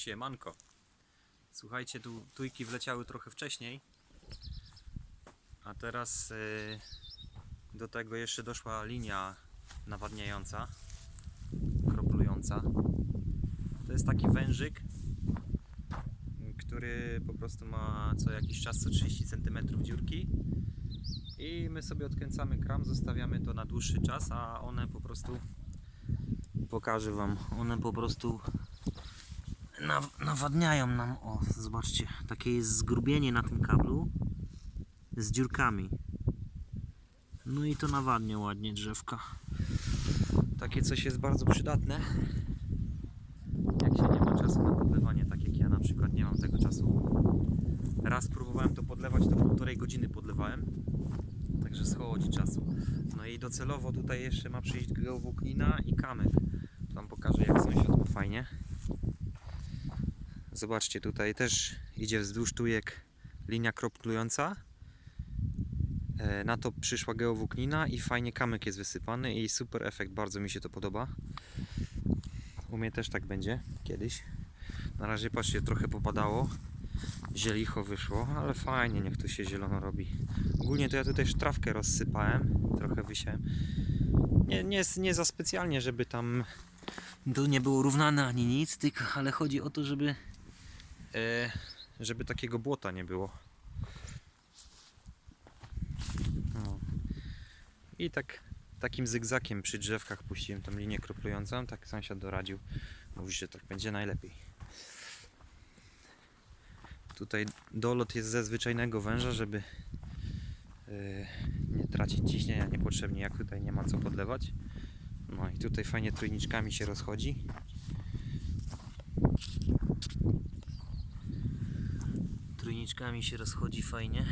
Siemanko. Słuchajcie, tu tujki wleciały trochę wcześniej. A teraz y, do tego jeszcze doszła linia nawadniająca, kroplująca. To jest taki wężyk, który po prostu ma co jakiś czas co 30 cm dziurki. I my sobie odkręcamy kram, zostawiamy to na dłuższy czas, a one po prostu pokażę Wam, one po prostu nawadniają nam, o zobaczcie, takie jest zgrubienie na tym kablu z dziurkami. No i to nawadnia ładnie drzewka. Takie coś jest bardzo przydatne. Jak się nie ma czasu na podlewanie, tak jak ja na przykład nie mam tego czasu. Raz próbowałem to podlewać, to półtorej godziny podlewałem. Także schodzi czasu. No i docelowo tutaj jeszcze ma przyjść geowłóknina i kamyk. Wam pokażę jak sąsiad ma fajnie. Zobaczcie, tutaj też idzie wzdłuż tujek linia kroplująca. E, Na to przyszła geowłóknina i fajnie kamyk jest wysypany i super efekt, bardzo mi się to podoba. U mnie też tak będzie kiedyś. Na razie patrzcie, trochę popadało. Zielicho wyszło, ale fajnie, niech tu się zielono robi. Ogólnie to ja tutaj trawkę rozsypałem, trochę wysiałem. Nie, nie, nie za specjalnie, żeby tam tu nie było równane ani nic, tylko, ale chodzi o to, żeby żeby takiego błota nie było. No. I tak takim zygzakiem przy drzewkach puściłem tą linię kroplującą, tak sąsiad doradził. Mówi, że tak będzie najlepiej. Tutaj dolot jest ze zwyczajnego węża, żeby e, nie tracić ciśnienia niepotrzebnie, jak tutaj nie ma co podlewać. No i tutaj fajnie trójniczkami się rozchodzi. Trójniczkami się rozchodzi fajnie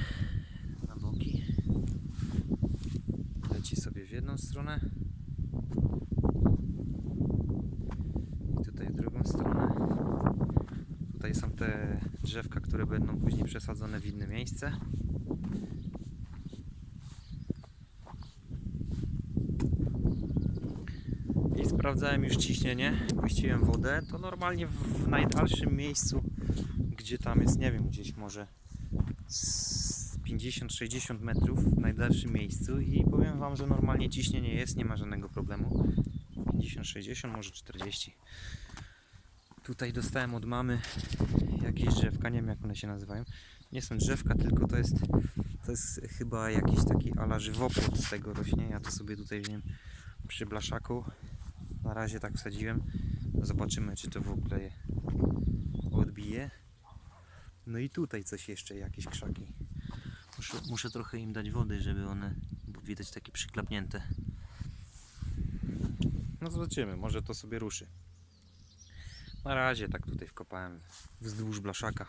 na boki. Leci sobie w jedną stronę. I tutaj w drugą stronę. Tutaj są te drzewka, które będą później przesadzone w inne miejsce. Sprawdzałem już ciśnienie, puściłem wodę, to normalnie w najdalszym miejscu, gdzie tam jest, nie wiem, gdzieś może z 50-60 metrów w najdalszym miejscu i powiem Wam, że normalnie ciśnienie jest, nie ma żadnego problemu. 50-60, może 40. Tutaj dostałem od mamy jakieś drzewka, nie wiem jak one się nazywają. Nie są drzewka, tylko to jest, to jest chyba jakiś taki ala żywopłot z tego rośnie. Ja to sobie tutaj wziąłem przy blaszaku. Na razie tak wsadziłem. Zobaczymy, czy to w ogóle je odbije. No i tutaj coś jeszcze, jakieś krzaki. Muszę, muszę trochę im dać wody, żeby one, bo widać takie przyklapnięte. No zobaczymy, może to sobie ruszy. Na razie tak tutaj wkopałem wzdłuż blaszaka.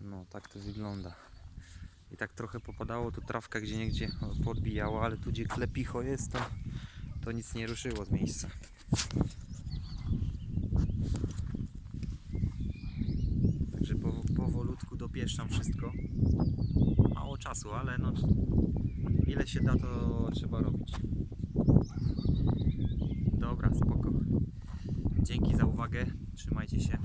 No tak to wygląda. I tak trochę popadało, tu trawka gdzie niegdzie podbijała, ale tu gdzie klepicho jest, to, to nic nie ruszyło z miejsca. Także po, powolutku dopieszczam wszystko. Mało czasu, ale no ile się da to trzeba robić. Dobra, spoko. Dzięki za uwagę. Trzymajcie się.